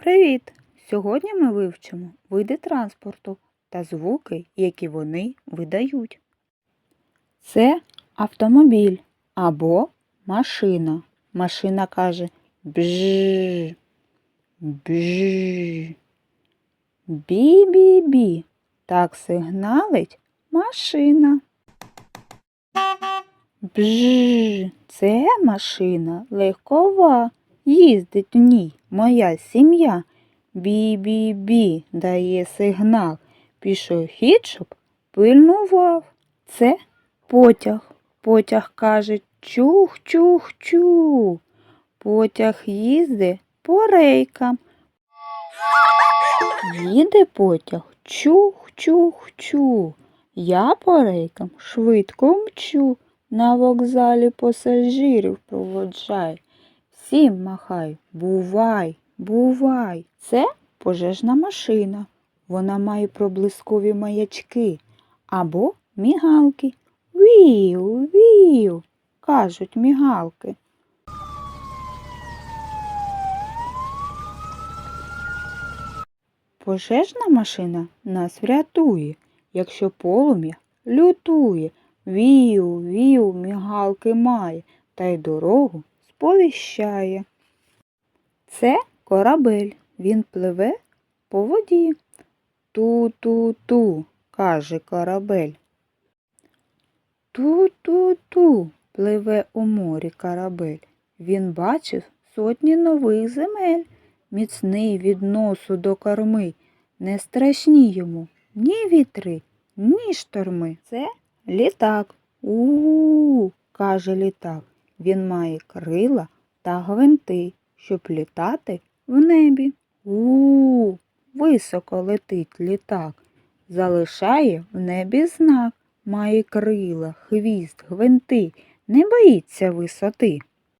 Привіт! Сьогодні ми вивчимо види транспорту та звуки, які вони видають. Це автомобіль або машина. Машина каже бж, бж. Бі-бі-бі. Так сигналить машина. Бж, це машина легкова. Їздить в ній моя сім'я. Бі-бі-бі дає сигнал. Пішохід, щоб пильнував. Це потяг. Потяг каже чух-чух-чух. Потяг їздить по рейкам. Їде потяг чух-чух-чух. Я по рейкам швидко мчу. На вокзалі пасажирів проводжай. Всім махай, бувай, бувай. Це пожежна машина. Вона має проблискові маячки або мігалки. Вів, вів, кажуть мігалки. Пожежна машина нас врятує, якщо полум'я лютує. Вів, вів, мігалки має, та й дорогу сповіщає. Це корабель, він пливе по воді. Ту-ту-ту, каже корабель. Ту-ту-ту, пливе у морі корабель. Він бачив сотні нових земель, міцний від носу до корми. Не страшні йому ні вітри, ні шторми. Це літак. У-у-у, каже літак. Він має крила та гвинти, щоб літати в небі. У-у-у! високо летить літак, залишає в небі знак, має крила, хвіст, гвинти, не боїться висоти.